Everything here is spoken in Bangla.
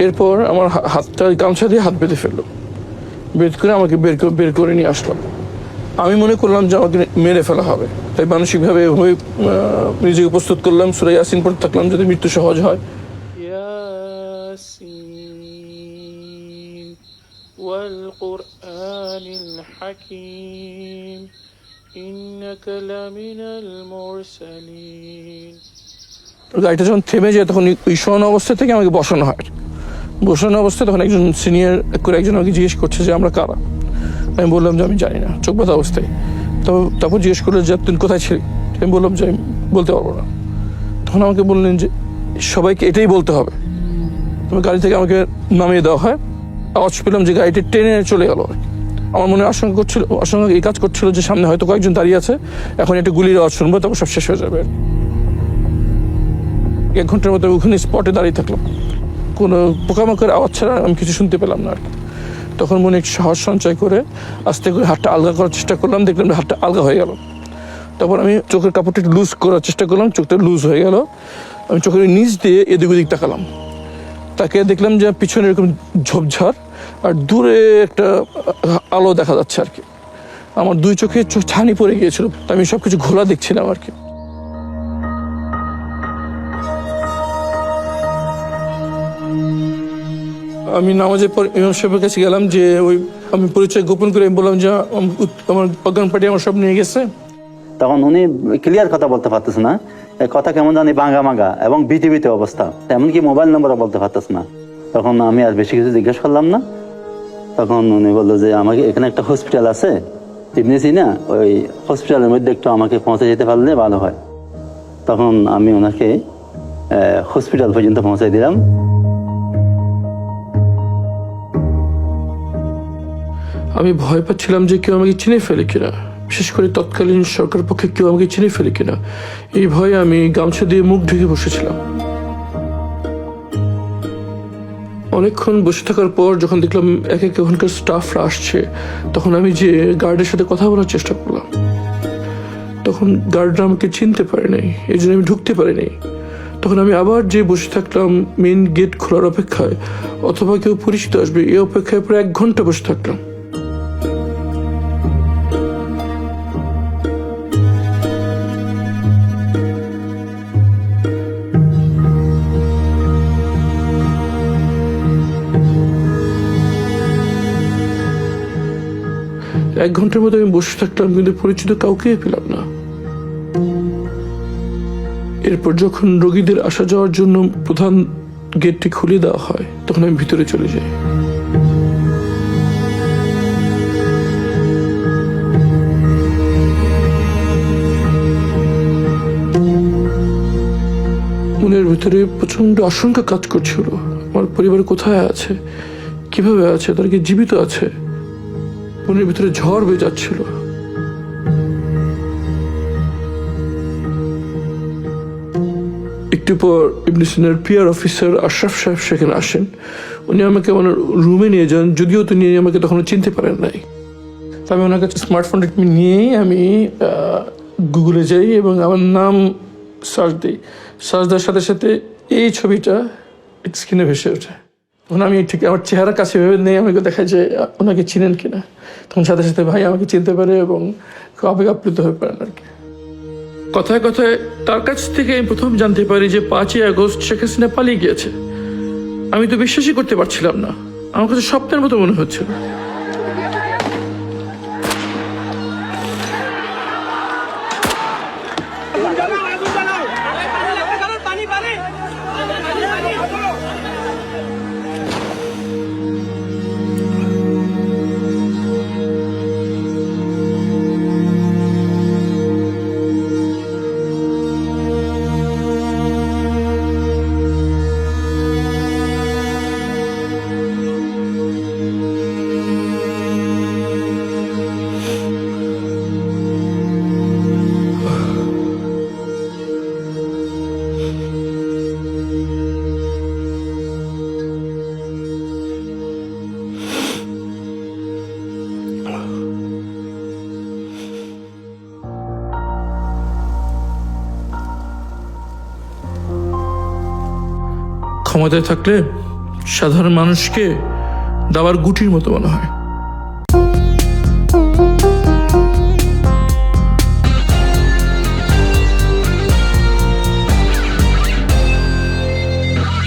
এরপর আমার হা- হাতটা গামছা দিয়ে হাত বেঁধে ফেললো বের করে আমাকে বের করে বের করে নিয়ে আসলো আমি মনে করলাম যে আমাকে মেরে ফেলা হবে তাই মানসিকভাবে এভাবে আহ, নিজেকে প্রস্তুত করলাম সুরাই আসিন পড়তে থাকলাম যাতে মৃত্যু সহজ হয় ياسين والقرآن الحكيم إنك لمن المرسلين গাড়িটা যখন থেমে যায় তখন ওই শোয়ানো অবস্থা থেকে আমাকে বসানো হয় বসানো অবস্থায় তখন একজন সিনিয়র করে একজন আমাকে জিজ্ঞেস করছে যে আমরা কারা? আমি বললাম যে আমি জানি না, চোখ বাঁধা অবস্থায়। তো তারপর জিজ্ঞেস করল যে তুই কোথায় ছিলি? আমি বললাম যে আমি বলতে পারব না। তখন আমাকে বললেন যে সবাইকে এটাই বলতে হবে। তবে গাড়ি থেকে আমাকে নামিয়ে দেওয়া হয়। আওয়াজ পেলাম যে গাড়িটি ট্রেনে চলে গেল। আমার মনে আশঙ্কা করছিল, আশঙ্কা এই কাজ করছিল যে সামনে হয়তো কয়েকজন দাঁড়িয়ে আছে। এখন একটা গুলির আওয়াজ শুনব, তারপর সব শেষ হয়ে যাবে। এক ঘণ্টার মতো ওখানে স্পটে দাঁড়িয়ে থাকলাম। কোনো পোকামাকড় আওয়াজ ছাড়া আমি কিছু শুনতে পেলাম না আর কি। তখন মনে সাহস সঞ্চয় করে আস্তে করে হাতটা আলগা করার চেষ্টা করলাম, দেখলাম হাতটা আলগা হয়ে গেল। তারপর আমি চোখের কাপড়টা লুজ করার চেষ্টা করলাম, চোখটা লুজ হয়ে গেল। আমি চোখের নিচ দিয়ে এদিক ওদিক তাকালাম। তাকে দেখলাম যে পিছনে এরকম ঝোপঝাড় আর দূরে একটা আলো দেখা যাচ্ছে আর কি। আমার দুই চোখে ছানি পড়ে গিয়েছিল আমি সব কিছু ঘোলা দেখছিলাম আর কি। আমি নামাজের পর ইমাম সাহেবের কাছে গেলাম যে ওই আমি পরিচয় গোপন করে বললাম যে আমার অজ্ঞান পার্টি আমার সব নিয়ে গেছে। তখন উনি ক্লিয়ার কথা বলতে পারতেছে না। কথা কেমন জানি বাঙ্গা মাঙ্গা এবং বিটিভিতে অবস্থা। এমনকি মোবাইল নম্বরও বলতে পারতেছে না। তখন আমি আর বেশি কিছু জিজ্ঞেস করলাম না। তখন উনি বলল যে, আমাকে এখানে একটা হসপিটাল আছে। চিনেছি না? ওই হসপিটালের মধ্যে একটু আমাকে পৌঁছে যেতে পারলে ভালো হয়। তখন আমি ওনাকে হসপিটাল পর্যন্ত পৌঁছে দিলাম। আমি ভয় পাচ্ছিলাম যে কেউ আমাকে চিনে ফেলে কিনা। বিশেষ করে তৎকালীন সরকার পক্ষে কেউ আমাকে চিনে ফেলে কিনা। এই ভয়ে আমি গামছা দিয়ে মুখ ঢেকে বসেছিলাম। অনেকক্ষণ বসে থাকার পর যখন দেখলাম এক এক ওখানকার স্টাফরা আসছে, তখন আমি যে গার্ডের সাথে কথা বলার চেষ্টা করলাম। তখন গার্ডরা আমাকে চিনতে পারে নাই, এই জন্য আমি ঢুকতে পারিনি। তখন আমি আবার যে বসে থাকলাম মেন গেট খোলার অপেক্ষায়, অথবা কেউ পরিচিত আসবে, এই অপেক্ষায় প্রায় এক ঘণ্টা বসে থাকলাম। এক ঘণ্টার মতো আমি বসে থাকলাম কিন্তু পরিচিত কাউকে পেলাম না। এরপর যখন রোগীদের আসা যাওয়ার জন্য প্রধান গেটটি খুলে দেওয়া হয়, তখন আমি ভিতরে চলে যাই। মনের ভিতরে প্রচণ্ড আশঙ্কা কাজ করছিল। আমার পরিবার কোথায় আছে? কীভাবে আছে? তারা কি জীবিত আছে? মনের ভিতরে ঝড় বেয়ে যাচ্ছিল। একটু পর ইবনে সিনার পিয়ার অফিসার আশরাফ সাহেব সেখানে আসেন। উনি আমাকে আমার রুমে নিয়ে যান, যদিও তিনি আমাকে তখন চিনতে পারেন নাই। আমি ওনার কাছে স্মার্টফোনটা নিয়েই আমি গুগলে যাই এবং আমার নাম সার্চ দিই। সার্চ দেওয়ার সাথে সাথে এই ছবিটা স্ক্রিনে ভেসে ওঠে। তখন আমি ঠিক আমার চেহারা কাছে ভেবে নেই আমাকে দেখা যে ওনাকে চিনেন কিনা। তখন সাথে সাথে ভাই আমাকে চিনতে পারে এবং আবেগ আপ্লুত হয়ে পারেন আর কি। কথায় কথায় তার কাছ থেকে আমি প্রথম জানতে পারি যে, পাঁচই আগস্ট শেখ হাসিনা পালিয়ে গিয়েছে। আমি তো বিশ্বাসই করতে পারছিলাম না। আমার কাছে স্বপ্নের মতো মনে হচ্ছিল। ক্ষমতায় থাকলে সাধারণ মানুষকে দাবার গুটির মতো মনে হয়।